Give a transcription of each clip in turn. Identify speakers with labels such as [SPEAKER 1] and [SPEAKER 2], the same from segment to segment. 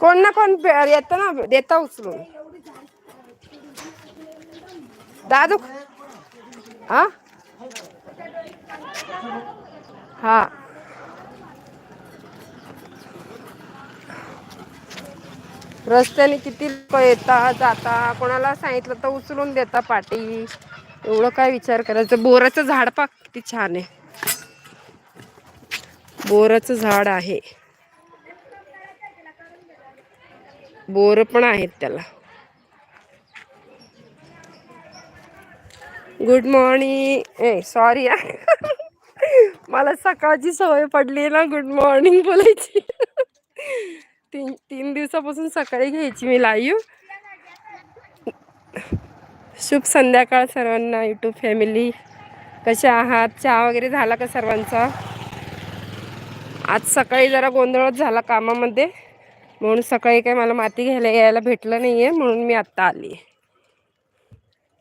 [SPEAKER 1] कोण ना कोण येत ना देता उचलून. दादू हा? हा. रस्त्याने किती लोक येतात जाता कोणाला सांगितलं तर उचलून देता पाठी. एवढं काय विचार करायचं? बोराचं झाड पा किती छान आहे. बोराचं झाड आहे. बोर पण आहेत त्याला. गुड मॉर्निंग ए सॉरी मला सकाळची सवय पडली ना गुड मॉर्निंग बोलायची. तीन तीन दिवसापासून सकाळी घ्यायची मी लाईव्ह शुभ संध्याकाळ सर्वांना यूट्यूब फॅमिली कशा आहात? चहा वगैरे झाला का सर्वांचा? आज सकाळी जरा गोंधळच झाला कामामध्ये. म्हणून सकाळी काही मला माती घ्यायला यायला भेटलं नाही आहे म्हणून मी आत्ता आली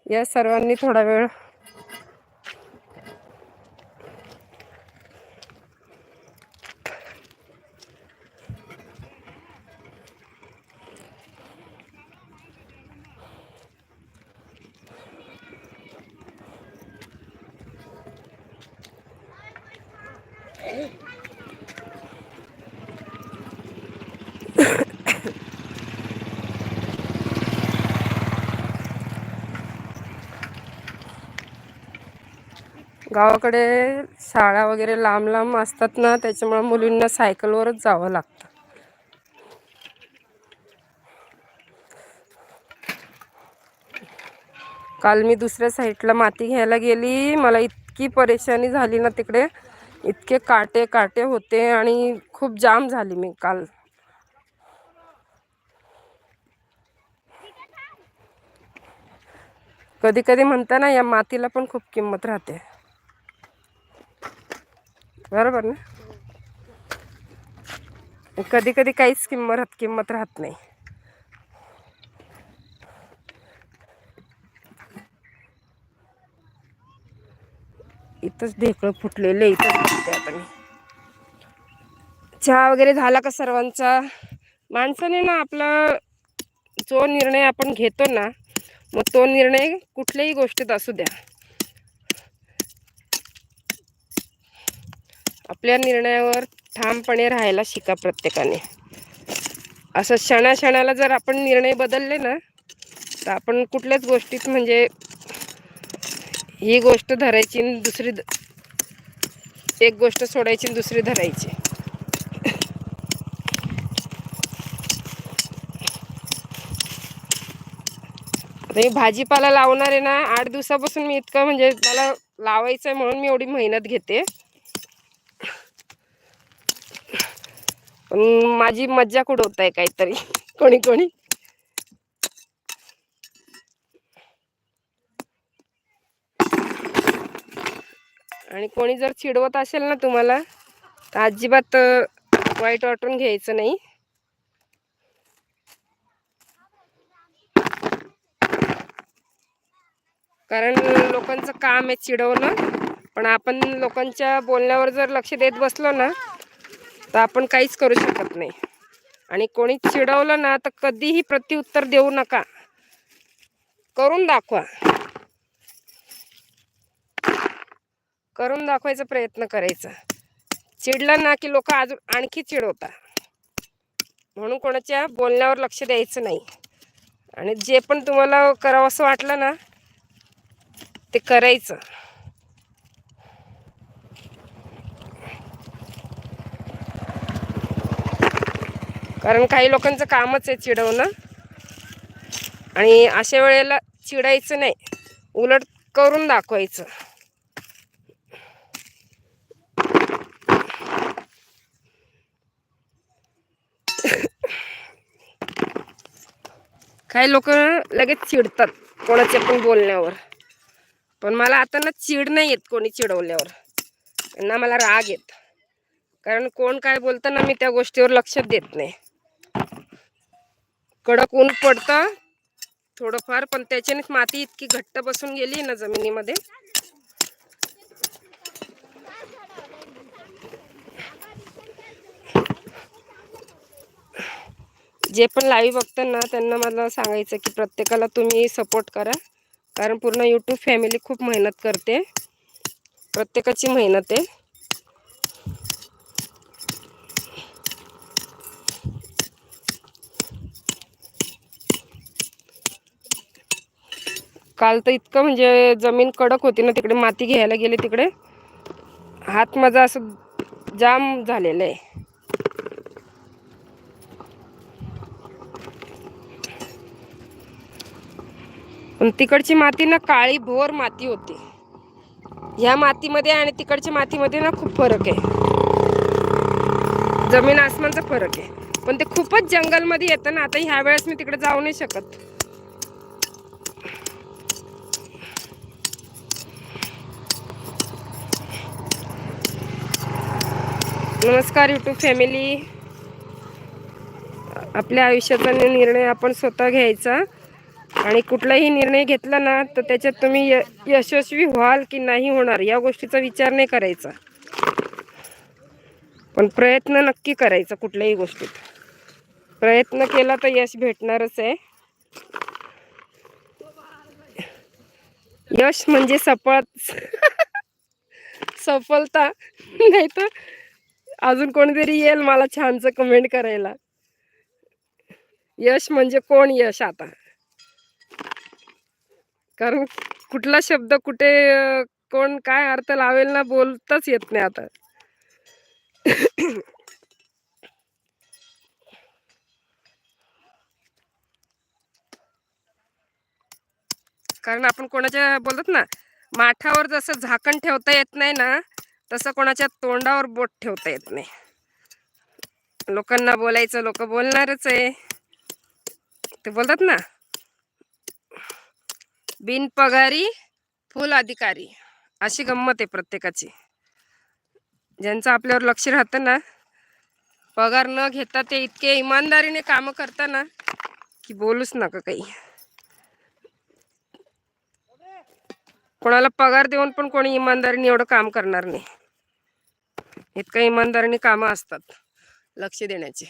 [SPEAKER 1] या सर्वांनी थोडा वेळ गावाकडे शाळा वगैरे लांब लांब असतात ना त्याच्यामुळे मुलींना सायकलवरच जावं लागतं. काल मी दुसऱ्या साईडला माती घ्यायला गेली. मला इतकी परेशानी झाली ना तिकडे. इतके काटे काटे होते आणि खूप जाम झाली मी काल. कधी कधी म्हणता ना या मातीला पण खूप किंमत राहते. बरोबर ना? कधी कधी काहीच किंमत किंमत राहत नाही. इथंच ढेकळं फुटलेले इथंच बघते चहा वगैरे झाला का सर्वांचा? माणसाने ना आपला जो निर्णय आपण घेतो ना मग तो निर्णय कुठल्याही गोष्टीत असू द्या. आपल्या निर्णयावर ठामपणे राहायला शिका प्रत्येकाने. असं क्षणाक्षणाला जर आपण निर्णय बदलले ना तर आपण कुठल्याच गोष्टीत म्हणजे ही गोष्ट धरायची आणि दुसरी एक गोष्ट सोडायची आणि दुसरी धरायची. आता मी भाजीपाला लावणार आहे ना आठ दिवसापासून मी इतकं म्हणजे मला लावायचं आहे म्हणून मी एवढी मेहनत घेते. पण माझी मज्जा कुठं आहे काहीतरी? कोणी कोणी? आणि कोणी जर चिडवत असेल ना तुम्हाला तर अजिबात वाईट वाटून घ्यायचं नाही. कारण लोकांचं काम आहे चिडवणं. पण आपण लोकांच्या बोलण्यावर जर लक्ष देत बसलो ना तर आपण काहीच करू शकत नाही. आणि कोणी चिडवलं ना तर कधीही प्रत्युत्तर देऊ नका. करून दाखवा. करून दाखवायचा प्रयत्न करायचा. चिडलं ना की लोक अजून आणखी चिडवतात. म्हणून कोणाच्या बोलण्यावर लक्ष द्यायचं नाही. आणि जे पण तुम्हाला करावं असं वाटलं ना ते करायचं. कारण काही लोकांचं कामच आहे चिडवणं. आणि अशा वेळेला चिडायचं नाही. उलट करून दाखवायचं. काही लोक लगेच चिडतात कोणाच्या पण बोलण्यावर. पण मला आता ना चिड नाही येत कोणी चिडवल्यावर. ना मला राग येत. कारण कोण काय बोलतं ना मी त्या गोष्टीवर लक्ष देत नाही. कडक ऊन पडतं. थोडंफार पण त्याच्याने माती इतकी घट्ट बसून गेली ना जमिनीमध्ये. जे पण लाईव्ह बघतात ना त्यांना मला सांगायचं की प्रत्येकाला तुम्ही सपोर्ट करा. कारण पूर्ण यूट्यूब फॅमिली खूप मेहनत करते. प्रत्येकाची मेहनत आहे. काल तर इतकं म्हणजे जमीन कडक होती ना तिकडे माती घ्यायला गेले तिकडे. हात माझा असं जाम झालेलं आहे. पण तिकडची माती ना काळी भोर माती होती. ह्या मातीमध्ये आणि तिकडच्या मातीमध्ये ना खूप फरक आहे. जमीन आसमानचा फरक आहे. पण ते खूपच जंगलमध्ये येतं ना आता ह्या वेळेस मी तिकडे जाऊ नाही शकत. नमस्कार यूट्यूब फॅमिली आपल्या आयुष्याचा निर्णय आपण स्वतः घ्यायचा. आणि कुठलाही निर्णय घेतला ना तर त्याच्यात तुम्ही य यशस्वी व्हाल की नाही होणार या गोष्टीचा विचार नाही करायचा. पण प्रयत्न नक्की करायचा कुठल्याही गोष्टीत. प्रयत्न केला तर यश भेटणारच आहे. यश म्हणजे सफळ सफलता. नाही तर अजून कोणीतरी येईल मला छानचं कमेंट करायला. यश म्हणजे कोण यश आता? कारण कुठला शब्द कुठे कोण काय अर्थ लावेल ना बोलताच येत नाही आता. कारण आपण कोणाच्या बोलत ना माठावर जसं झाकण ठेवता येत नाही ना तसं कोणाच्या तोंडावर बोट ठेवता येत नाही. लोकांना बोलायचं लोक बोलणारच आहे. ते बोलतात ना? बिनपगारी फुल अधिकारी. अशी गंमत आहे प्रत्येकाची. ज्यांचं आपल्यावर लक्ष राहतं ना पगार न घेता ते इतके इमानदारीने कामं करता ना की बोलूच नका काही. कोणाला पगार देऊन पण कोणी इमानदारीने एवढं काम करणार नाही. इतकं इमानदारीने कामं असतात लक्ष देण्याची.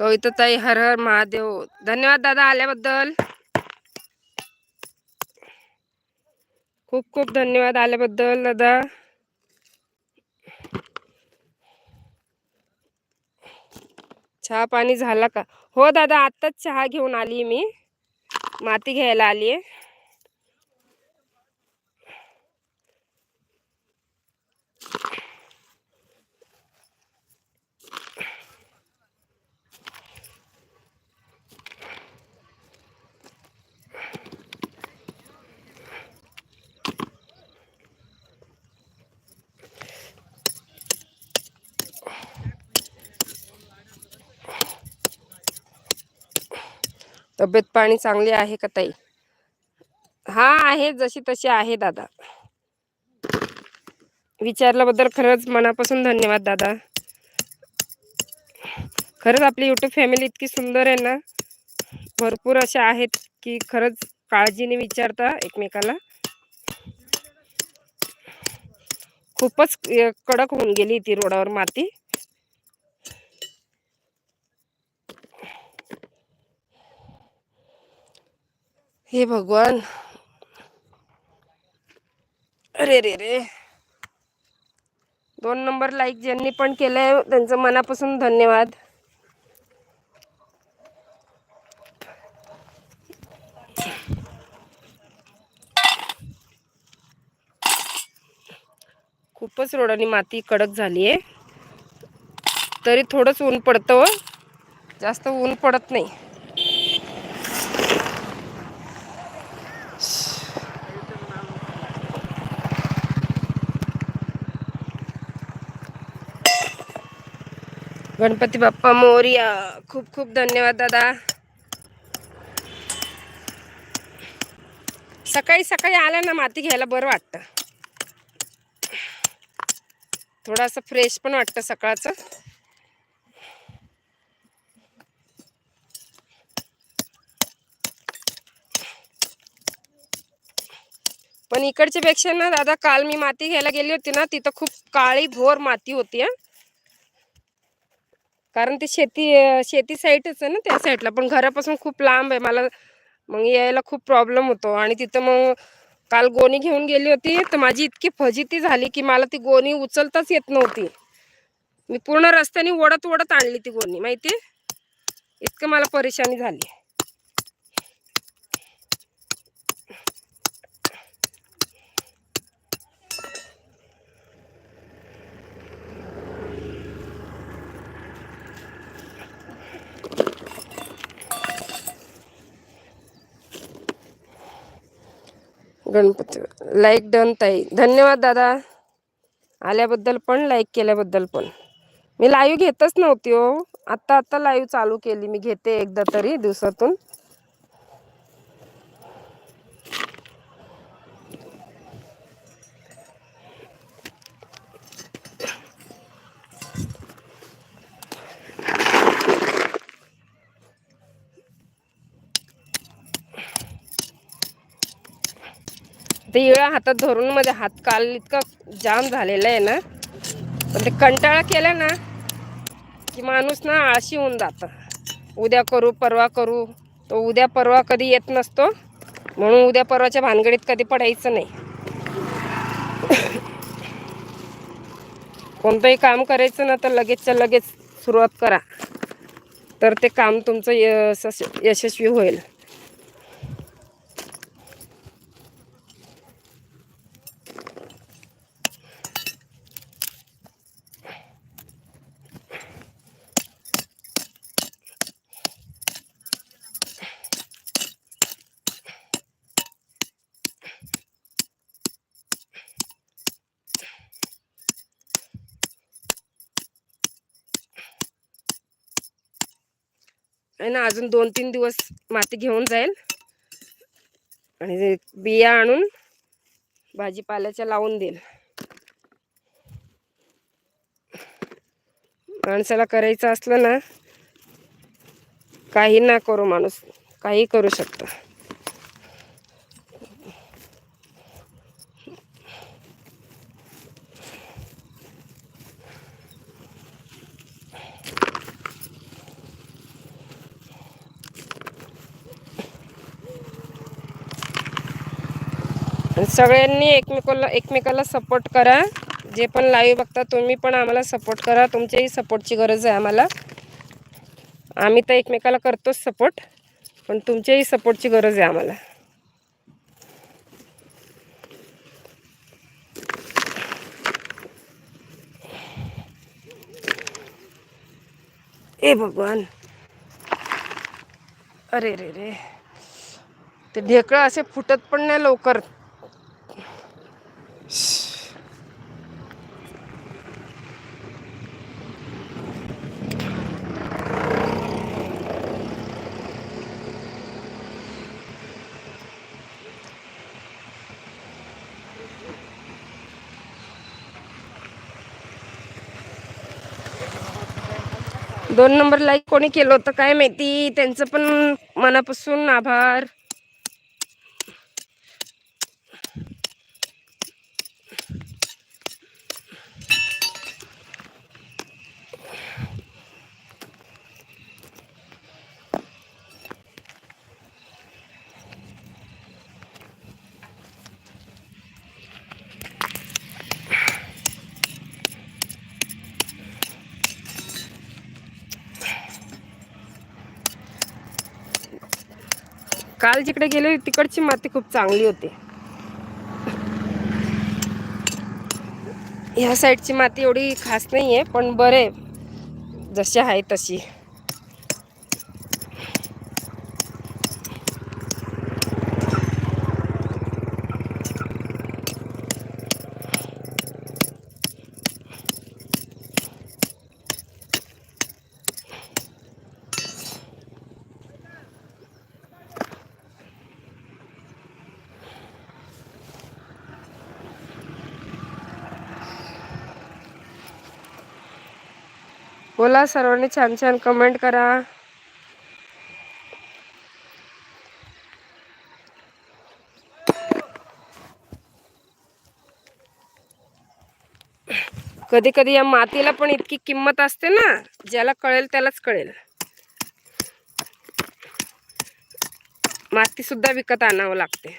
[SPEAKER 1] कविताताई हर हर महादेव. धन्यवाद दादा आल्याबद्दल. खूप खूप धन्यवाद आल्याबद्दल दादा. चहा पाणी झाला का? हो दादा आत्ताच चहा घेऊन आली मी. माती घ्यायला आली आहे. तब्येत पाणी चांगली आहे का ताई? हा आहे जशी तशी आहे दादा. विचारल्याबद्दल खरंच मनापासून धन्यवाद दादा. खरंच आपली युट्यूब फॅमिली इतकी सुंदर आहे ना? भरपूर अशा आहेत की खरंच काळजीने विचारता एकमेकाला. खूपच कडक होऊन गेली ती रोडावर माती. हे भगवान. अरे रे रे. दोन नंबर लाईक ज्यांनी पण केलंय त्यांचं मनापासून धन्यवाद. खूपच रोडाने माती कडक झाली आहे तरी थोडंच ऊन पडतं हो. जास्त ऊन पडत नाही. गणपती बाप्पा मोर्या. खूप खूप धन्यवाद दादा. सकाळी सकाळी आल्या ना माती घ्यायला बरं वाटतं. थोडासा फ्रेश पण वाटतं सकाळचं. पण इकडच्या पेक्षा ना दादा काल मी माती घ्यायला गेली होती ना तिथं खूप काळी भोर माती होती कारण ते शेती शेती साईटच आहे ना त्या साईडला पण घरापासून खूप लांब आहे. मला मग यायला खूप प्रॉब्लेम होतो. आणि तिथं मग काल गोणी घेऊन गेली होती. तर माझी इतकी फजिती झाली की मला ती गोणी उचलताच येत नव्हती. मी पूर्ण रस्त्याने ओढत ओढत आणली ती गोणी. माहिती इतकं मला परेशानी झाली. गणपती. लाईक डन ताई. धन्यवाद दादा. आल्याबद्दल पण लाईक केल्याबद्दल पण. मी लाईव्ह घेतच नव्हती हो. आत्ता आत्ता लाईव्ह चालू केली मी घेते एकदा तरी दिवसातून. ते इळा हातात धरून माझ्या हात काल इतका जाम झालेला आहे ना. पण ते कंटाळा केला ना की माणूस ना आळशी होऊन जातं. उद्या करू परवा करू. तो उद्या परवा कधी येत नसतो. म्हणून उद्या परवाच्या भानगडीत कधी पडायचं नाही. कोणतंही काम करायचं ना तर लगेचच्या लगेच सुरुवात करा. तर ते काम तुमचं यश यशस्वी होईल. आहे ना अजून दोन तीन दिवस माती घेऊन जाईल. आणि बिया आणून भाजीपाल्याच्या लावून देईल. माणसाला करायचं असलं ना काही ना करू माणूस. काही करू शकतो. सगळ्यांनी एकमेकाला एकमेकाला सपोर्ट करा. जे पण लाईव्ह बघता तुम्ही पण आम्हाला सपोर्ट करा. तुमच्याही सपोर्टची गरज आहे आम्हाला. आम्ही तर एकमेकाला करतोच सपोर्ट पण तुमच्याही सपोर्टची गरज आहे आम्हाला. ए भगवान. अरे रे रे. ते ढेकळं असे फुटत पण नाही लवकर. दोन नंबर लाईक कोणी केलं होतं काय माहिती? त्यांचं पण मनापासून आभार. काल जिकडे गेले तिकडची माती खूप चांगली होती. ह्या साईडची माती एवढी खास नाही आहे पण बरे जशी आहे तशी. बोला सर्वांनी छान छान कमेंट करा. कधी कधी या मातीला पण इतकी किंमत असते ना ज्याला कळेल त्यालाच कळेल. माती सुद्धा विकत आणावं लागते.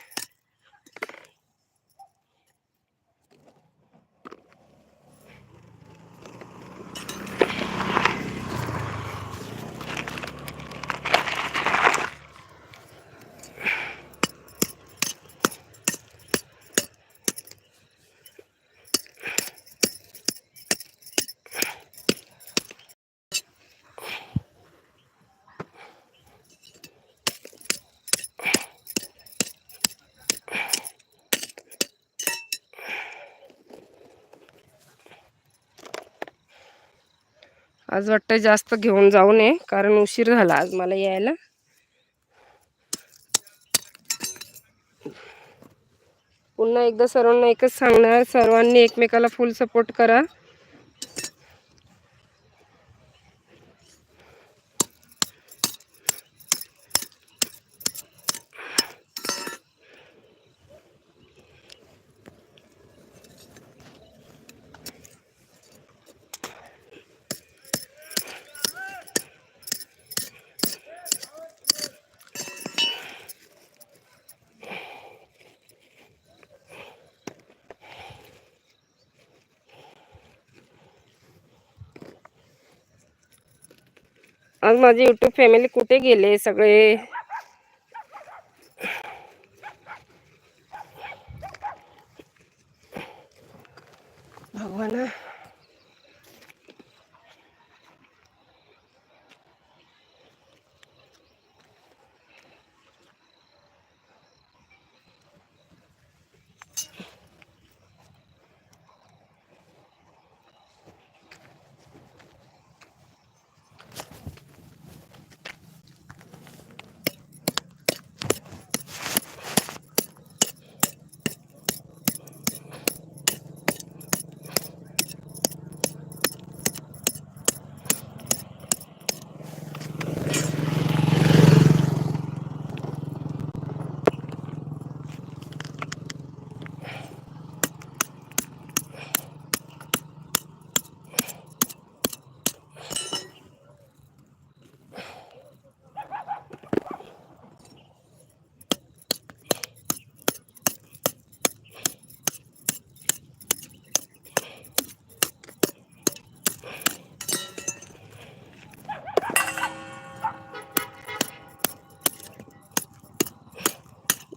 [SPEAKER 1] आज वाटतं जास्त घेऊन जाऊ नये कारण उशीर झाला आज मला यायला. पुन्हा एकदा सर्वांना एकच सांगणार सर्वांनी एकमेकाला फुल सपोर्ट करा. आज माझी युट्यूब फॅमिली कुठे गेले सगळे भगवाना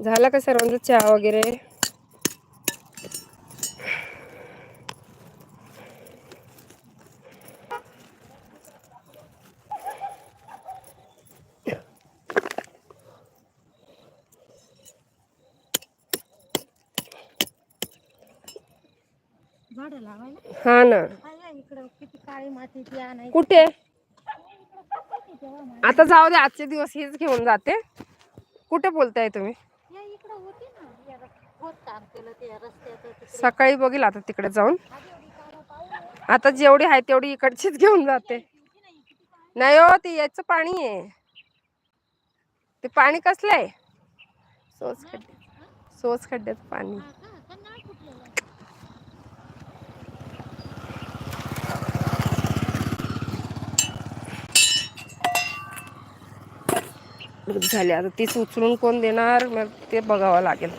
[SPEAKER 1] झाला का सर्वांचा चहा वगैरे? हा ना. कुठे? आता जाऊ दे आजचे दिवस हेच घेऊन जाते. कुठे बोलताय तुम्ही
[SPEAKER 2] या इकडं होती ना या रस- होत काम केलं ते रस्त्याचं
[SPEAKER 1] सकाळी बघील आता तिकडे जाऊन. आता जेवढी आहे तेवढी इकडचीच घेऊन जाते. नाही हो ते याचं पाणी आहे. ते पाणी कसलं आहे? सोच खड्डे. सोच खड्ड्याचं पाणी. झाले आता तीच उचलून कोण देणार? मग ते बघावं लागेल.